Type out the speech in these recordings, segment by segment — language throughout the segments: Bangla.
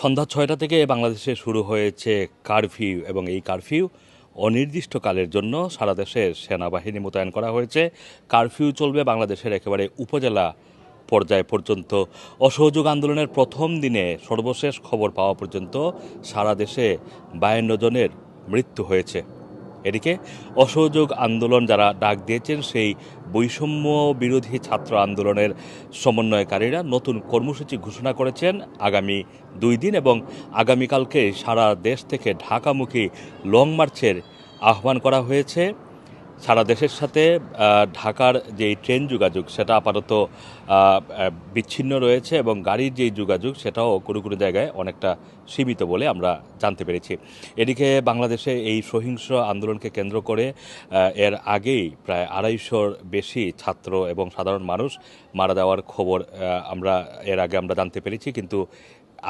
সন্ধ্যা ছয়টা থেকে বাংলাদেশে শুরু হয়েছে কারফিউ এবং এই কারফিউ অনির্দিষ্টকালের জন্য সারা দেশে সেনাবাহিনী মোতায়েন করা হয়েছে। কারফিউ চলবে বাংলাদেশের একেবারে উপজেলা পর্যায় পর্যন্ত। অসহযোগ আন্দোলনের প্রথম দিনে সর্বশেষ খবর পাওয়া পর্যন্ত সারা দেশে বায়ান্ন জনের মৃত্যু হয়েছে। এদিকে অসহযোগ আন্দোলন যারা ডাক দিয়েছেন, সেই বৈষম্য বিরোধী ছাত্র আন্দোলনের সমন্বয়কারীরা নতুন কর্মসূচি ঘোষণা করেছেন আগামী দুই দিন এবং আগামীকালকে সারা দেশ থেকে ঢাকামুখী লং মার্চের আহ্বান করা হয়েছে। সারা দেশের সাথে ঢাকার যে ট্রেন যোগাযোগ, সেটা আপাতত বিচ্ছিন্ন রয়েছে এবং গাড়ির যেই যোগাযোগ, সেটাও কোনো কোনো জায়গায় অনেকটা সীমিত বলে আমরা জানতে পেরেছি। এদিকে বাংলাদেশে এই সহিংস আন্দোলনকে কেন্দ্র করে এর আগেই প্রায় আড়াইশোর বেশি ছাত্র এবং সাধারণ মানুষ মারা যাওয়ার খবর আমরা, এর আগে আমরা জানতে পেরেছি। কিন্তু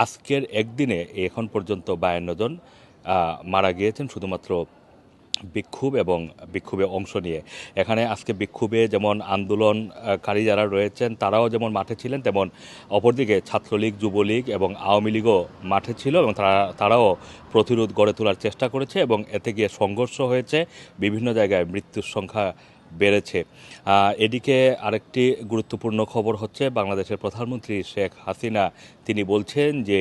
আজকের একদিনে এখন পর্যন্ত বায়ান্ন জন মারা গিয়েছেন, শুধুমাত্র বিক্ষোভ এবং বিক্ষোভে অংশ নিয়ে। এখানে আজকে বিক্ষোভে যেমন আন্দোলনকারী যারা রয়েছেন, তারাও যেমন মাঠে ছিলেন, তেমন অপরদিকে ছাত্রলীগ, যুবলীগ এবং আওয়ামী লীগও মাঠে ছিল এবং তারা, তারাও প্রতিরোধ গড়ে তোলার চেষ্টা করেছে এবং এতে গিয়ে সংঘর্ষ হয়েছে, বিভিন্ন জায়গায় মৃত্যুর সংখ্যা বেড়েছে। এদিকে আরেকটি গুরুত্বপূর্ণ খবর হচ্ছে, বাংলাদেশের প্রধানমন্ত্রী শেখ হাসিনা, তিনি বলছেন যে,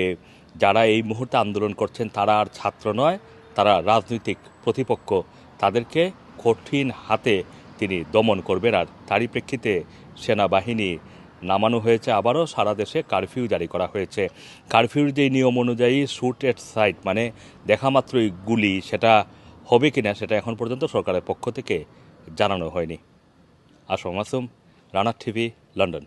যারা এই মুহূর্তে আন্দোলন করছেন তারা আর ছাত্র নয় তারা রাজনৈতিক প্রতিপক্ষ, তাদেরকে কঠিন হাতে তিনি দমন করবেন আর তারই প্রেক্ষিতে সেনাবাহিনী নামানো হয়েছে। আবারও সারা দেশে কারফিউ জারি করা হয়েছে। কারফিউর যে নিয়ম অনুযায়ী শুট এট সাইট মানে দেখা মাত্রই গুলি, সেটা হবে কিনা সেটা এখন পর্যন্ত সরকারের পক্ষ থেকে জানানো হয়নি। আসম মাসুম রানার টিভি, লন্ডন।